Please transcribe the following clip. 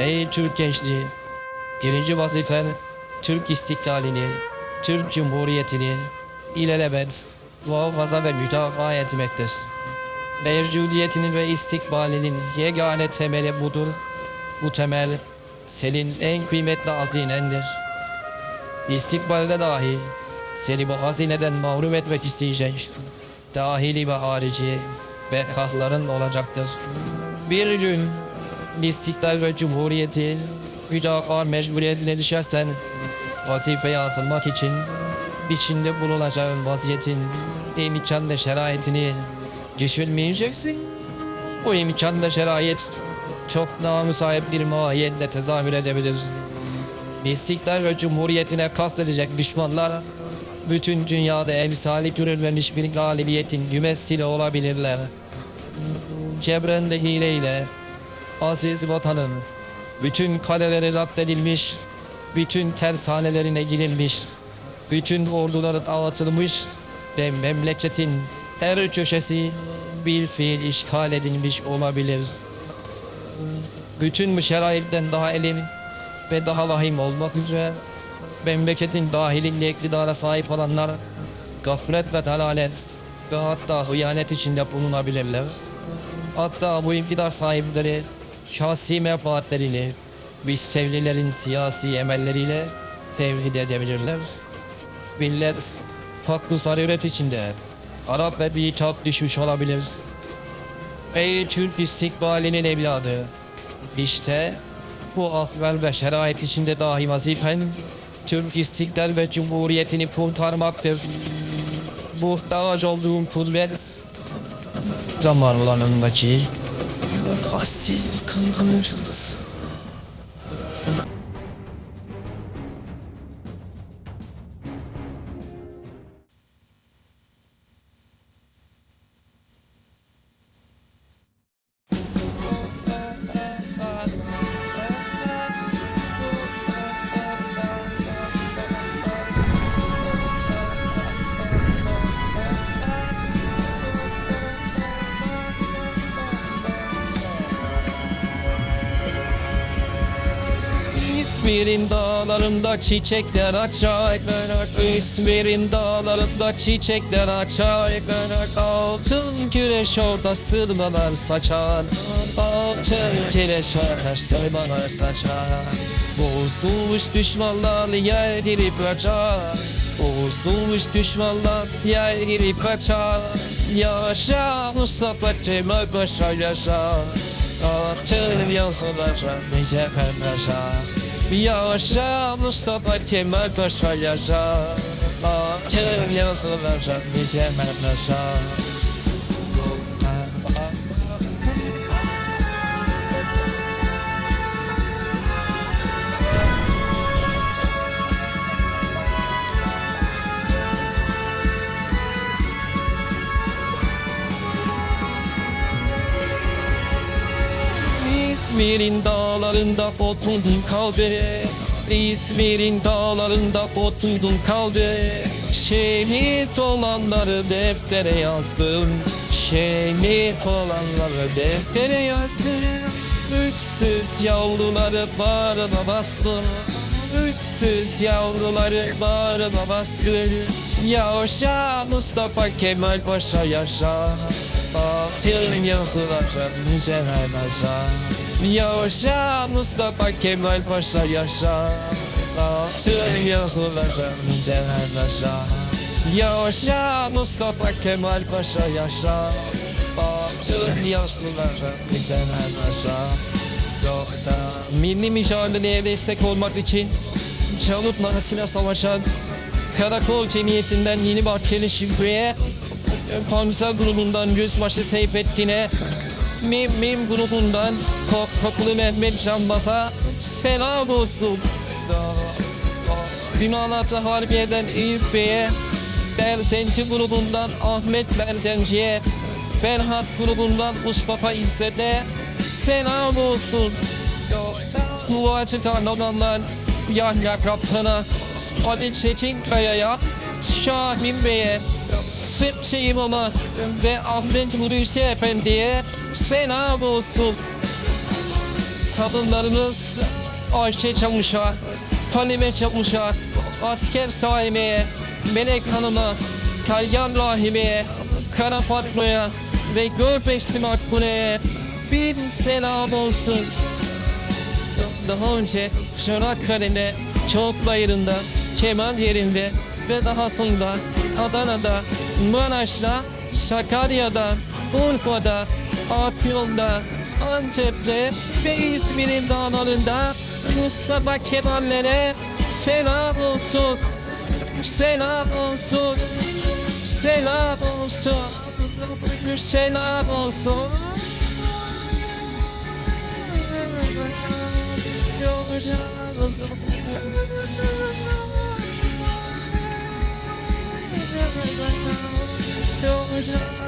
Ey Türk gençliği, birinci vazifen Türk istiklalini, Türk Cumhuriyeti'ni ilelebet muhafaza ve müdafaa etmektir. Mevcudiyetinin ve istikbalinin yegane temeli budur. Bu temel senin en kıymetli hazinendir. İstikbalde dahi seni bu hazineden mahrum etmek isteyecek dahili ve harici bekahların olacaktır. Bir gün istiklal ve cumhuriyeti müdafaa mecburiyetine düşersen vazifeye atılmak için içinde bulunacağın vaziyetin imkan ve şeraitini düşünmeyeceksin. Bu imkan ve şerait çok namüsait bir mahiyette tezahür edebilir. İstiklal ve cumhuriyetine kastedecek düşmanlar bütün dünyada emsali görülmemiş bir galibiyetin mümessili olabilirler. Cebrende hileyle aziz vatanın bütün kaleleri zapt edilmiş, bütün tersanelerine girilmiş, bütün orduları dağıtılmış ve memleketin her köşesi bir fiil işgal edilmiş olabilir. Bütün bu şeraitten daha elim ve daha vahim olmak üzere memleketin dahilinde iktidara sahip olanlar gaflet ve dalalet ve hatta hıyanet içinde bulunabilirler. Hatta bu iktidar sahipleri şahsi menfaatleriyle müstevlilerin siyasi emelleriyle tevhid edebilirler. Millet farklı zaruret içinde Arap ve bir tap düşmüş olabilir. Ey Türk istikbalinin evladı! İşte bu ahval ve şerait içinde dahi vazifen Türk istiklal ve cumhuriyetini kurtarmaktır. Muhtaç olduğum kudret zamanlarındaki asil kandırıcıdır. İzmir'in dağlarında çiçekler açar İzmir'in dağlarında çiçekler açar Altın güneş orada sırmalar saçar. Altın güneş orada sırmalar saçar. Bozulmuş düşmanlar yer girip kaçar. Bozulmuş düşmanlar yer girip kaçar. Yaşa Mustafa Kemal Paşa yaşa Altın yazılar bize yaşa Yaşa Mustafa Kemal Paşa yaşa Altın yazılar bize yaşa İzmir'in dağlarında oturdum kalbe İzmir'in dağlarında oturdum kalbe Şehit olanları deftere yazdım. Şehit olanları deftere yazdım. Öksüz yavruları bağrıma bastım. Öksüz yavruları bağrıma bastım. Yaşa Mustafa Kemal Paşa yaşa. Altın yazılar bize yaşa Yaşa Mustafa Kemal Paşa yaşa. Altın yazılar bize yaşa Mustafa Kemal Paşa yaşa. Altın yazılar bize yaşa Yokta Milli mücadeleye destek olmak için Çalıp Narası'na savaşan Karakol Cemiyeti'nden Yeni Bahçeli Şükrü'ye Panzer grubundan Yüzbaşı Seyfettin'e Mim grubundan Kok Kokulu Mehmet Canbaz'a selam olsun. Binalatı Harbiye'den Eyüp Bey'e Berzenci grubundan Ahmet Berzenci'ye Ferhat grubundan Mustafa İzzet'e selam olsun. Açıdan olanlar Yahya Kaptan'a Ali Çetinkaya'ya Şahin Bey'e Sıpçı İmam'a ve Ahmet Hulusi Efendi'ye selam olsun. kadınlarımız Ayşe Çavuş'a, Halime Çavuş'a, Asker Saime'ye, Melek Hanım'a, Kalyan Rahime'ye, Kara Fatma'ya ve Görbekli Makbule'ye bir selam olsun. Daha önce Çanakkale'de, Çoğuk Bayırı'nda, Kemal yerinde ve daha sonra Adana'da, Maraş'ta, Sakarya'da, Urfa'da, Afyon'da, Antep'te ve İzmir'in dağlarında Mustafa Kemal'lere selam olsun. Selam olsun. Selam olsun. Selam olsun. don't wish on.